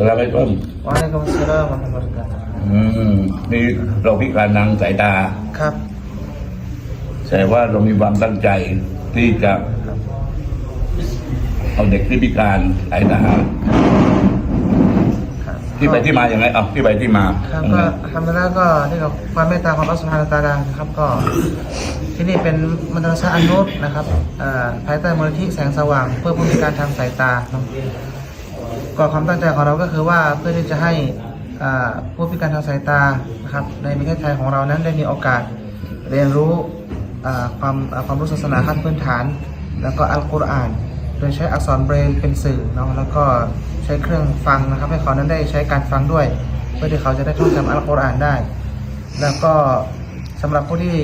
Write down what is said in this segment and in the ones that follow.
สลามไอต้ม Waalaikumsalam warahmatullahi wabarakatuh. อืมนี่เราพิการทางสายตา ครับ แต่ว่าเรามีความตั้งใจที่จะ เอาเด็กที่พิการสายตาครับที่ไปที่มาอย่างไรอะที่ไปที่มาครับยังก็ไงทำไปแล้วก็ที่กับความเมตตาของอัลลอฮฺสุบฮานะฮูวะตะอาลานะครับก็ ที่นี่เป็นมัตรสาอันนุษนะครับอ่าภายใต้มูลนิธิแสงสว่าง เพื่อผู้พิการทางสายตาเนาะ ก็ความตั้งใจของเราก็คือว่าเพื่อที่จะให้ผู้พิการทางสายตานะครับในประเทศไทยของเรานั้นได้มีโอกาสเรียนรู้ความความรู้ศาสนาขั้นพื้นฐาน แล้วก็อัลกุรอาน โดยใช้อักษรเบรลเป็นสื่อเนาะแล้วก็ใช้เครื่องฟังนะครับ ให้เขานั้นได้ใช้การฟังด้วย เพื่อที่เขาจะได้ท่องจำอัลกุรอานได้ แล้วก็สำหรับผู้ที่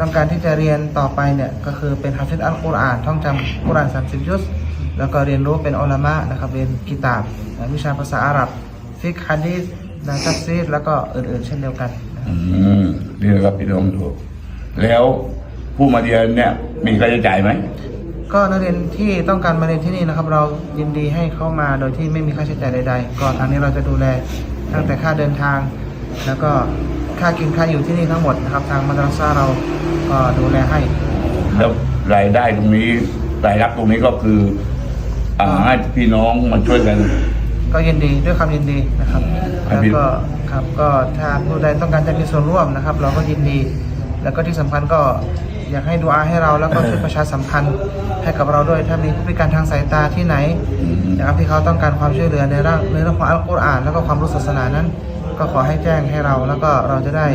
ต้องการที่จะเรียนต่อไปเนี่ยก็คือเป็นฮาฟิซอัลกุรอานท่องจำกุรอาน30ยุส แล้วก็เรียนรู้เป็นอัลามะนะครับเรียนกิตาบนะวิชาภาษาอาหรับฟิกฮะดีษนะตัฟซีรแล้วก็อื่นๆ เช่นเดียวกันนะครับอืมนี่นะครับพี่น้องดูแล้วผู้มาเรียนเนี่ยมีค่าใช้จ่ายไหมก็นักเรียนที่ต้องการมาเรียนที่นี่นะครับ เรายินดีให้เข้ามาโดยที่ไม่มีค่าใช้จ่ายใด ๆ ก็ทางนี้เราจะดูแลตั้งแต่ค่าเดินทาง แล้วก็ค่ากินค่าอยู่ที่นี่ทั้งหมดนะครับ ทางมัตรซาเราก็ดูแลให้แล้วรายได้ตรงนี้รายรับตรงนี้ก็คือ อ่าให้พี่น้องมาช่วยกัน ก็ยินดีด้วยความยินดีนะครับครัแล้บวพี่ ก็ครับก็ถ้าผู้ใดต้องการจะมีส่วนร่วมนะครับ เราก็ยินดี แล้วก็ที่สำคัญก็อยากให้ดูอาให้เราแล้วก็ช่วยประชาสัมพันธ์ให้กับเราด้วย ถ้ามีผู้พิการทางสายตาที่ไหนนะครับที่เขาต้องการความช่วยเหลือในเรื่องในเรื่องของอัลกุรอานแล้วก็ความรู้ศาสนานั้น ก็ขอให้แจ้งให้เราแล้วก็เราจะได้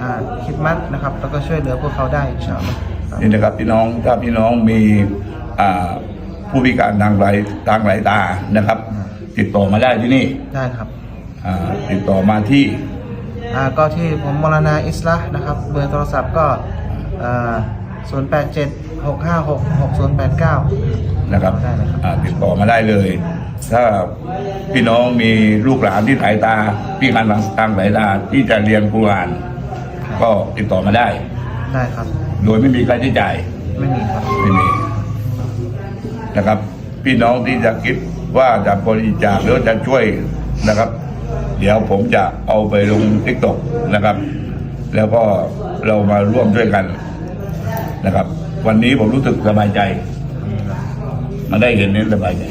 อ่าคิดมัดนะครับ แล้วก็ช่วยเหลือพวกเขาได้อินชาอัลลอฮ์ครับ นี่นะครับพี่น้องถ้าพี่น้องมีอ่า ผู้พิการทางสายทางสายตานะครับ ติดต่อมาได้ที่นี่ได้ครับอ่าติดต่อมาที่อ่าก็ที่ผมมรณาอิสละนะครับ เบอร์โทรศัพท์ก็ศูนย์แปดเจ็ดหกห้าหกหกศูนย์แปดเก้านะครับได้เลยครับอ่าติดต่อมาได้เลย ถ้าพี่น้องมีลูกหลานที่สายตาพิการทางทางสายตาที่จะเรียนกุรอาน ก็ติดต่อมาได้ ได้ครับ โดยไม่มีค่าใช้จ่ายไม่มีครับ ไม่มี นะครับ พี่น้องที่จะคิดว่าจะบริจาคหรือจะช่วยนะครับ เดี๋ยวผมจะเอาไปลงทิกตอกนะครับ แล้วก็เรามาร่วมช่วยกันนะครับ วันนี้ผมรู้สึกสบายใจ มาได้เห็นนี้สบายใจ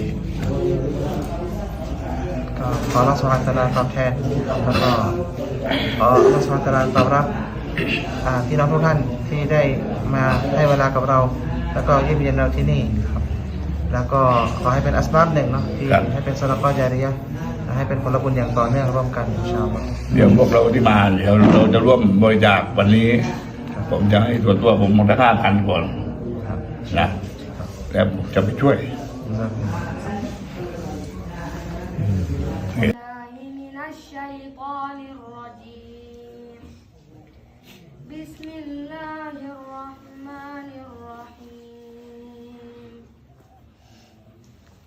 ก็ขอรับสวัสดิ์ตอบแทนแล้วก็ขอรับสวัสดิ์ตอบรับพี่น้องทุกท่านที่ได้มาให้เวลากับเรา แล้วก็เยี่ยมเยียนเราที่นี่ครับ แล้วก็ขอให้เป็นอัสบับหนึ่งเนาะที่ ครับ ให้เป็นสลักจาริยะห์ให้เป็นผลบุญอย่างต่อเนื่องร่วมกันอินชาอัลลอฮ์ เดี๋ยวพวกเราที่มาเดี๋ยวเราจะร่วมบริจาควันนี้ ผมจะให้ส่วนตัวผมมองห้าพันก่อน ครับ นะแล้วผมจะไปช่วย الله من الشيطان الرجيم بسم الله الرحمن الرحيم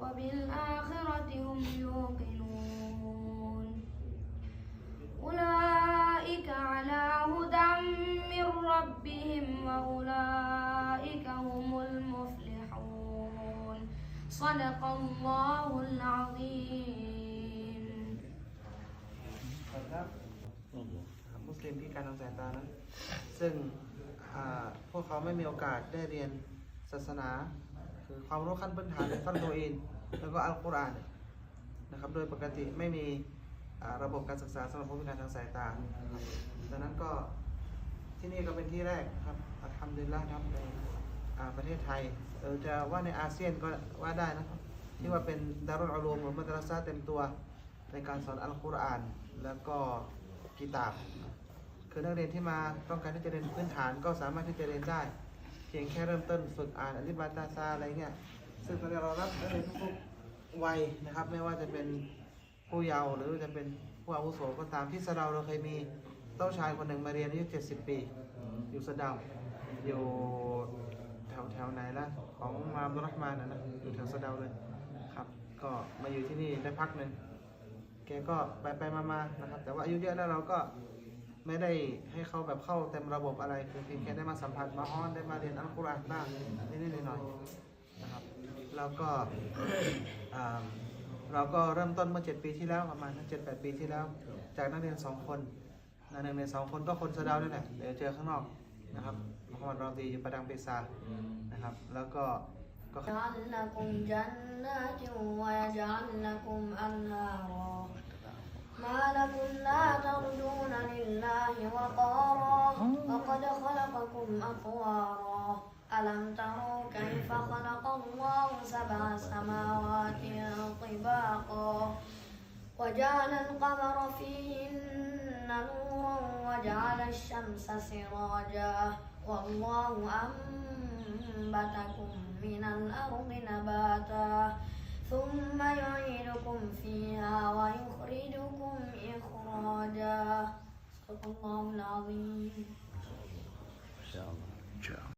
وبالآخرة هم يوقنون أولئك على هدى من ربهم وأولئك هم المفلحون صدق الله العظيم ครับมุสลิมที่การทางสายตานั้น ซึ่งอ่าพวกเขาไม่มีโอกาสได้เรียนศาสนา คือความรู้ขั้นพื้นฐานในฟัรดูอินแล้วก็อัลกุรอานนะครับ โดยปกติไม่มีระบบการศึกษาสำหรับผู้พิการทางสายตาดังนั้นก็ที่นี่ก็เป็นที่แรกครับทำดีละครับในประเทศไทยเออจะว่าในอาเซียนก็ว่าได้นะครับ ที่ว่าเป็นดารุลอาลูมหรือมัตรสซาเต็มตัวในการสอนอัลกุรอานแล้วก็กิตาบคือนักเรียนที่มาต้องการที่จะเรียนพื้นฐานก็สามารถที่จะเรียนได้ พียงแค่เริ่มต้นฝึกอ่านอลิบาตาซาอะไรเงี้ยซึ่งตอนนี้เรารับนักเรียนทุกวัยนะครับ ไม่ว่าจะเป็นผู้เยาว์หรือจะเป็นผู้อาวุโสก็ตามที่สะเดาเราเคยมีเต้าชายคนหนึ่งมาเรียนอายุ70ปี อยู่สะเดาอยู่แถวแถวไหนละของมามุรห์มานะนะอยู่แถวสะเดาเลยครับ ก็มาอยู่ที่นี่ได้พักหนึ่งแกก็ไปไปมามานะครับ แต่ว่าอายุเยอะแล้วเราก็ ไม่ได้ให้เขาแบบเข้าเต็มระบบอะไรคือเพียงแค่ได้มาสัมผัสมาอ้อนได้มาเรียนอัลกุรอานบ้างนิดๆหน่อยๆนะครับ แล้วก็ อ่าเราก็เริ่มต้นเมื่อเจ็ดปีที่แล้วประมาณเจ็ดแปดปีที่แล้ว จากนักเรียนสองคนนักเรียนสองคนก็คนสะเดาวนี่แหละเดี๋ยวเจอข้างนอกนะครับมุฮัมมัดรอดีอยู่ประดังเปซานะครับ แล้วก็ก็ يجعل لكم جنات ويجعل لكم أنهارا ما لكم لا ترجون لله وقارا وقد خلقكم أطوارا. ألم تروا كيف خلق الله سبع سماوات طباقا؟ وجعل القمر فيهن نورا وجعل الشمس سراجا. والله أنبتكم من الأرض نباتا. ثم يعيدكم فيها ويخرجكم إخراجا صدق الله العظيم. إن شاء الله.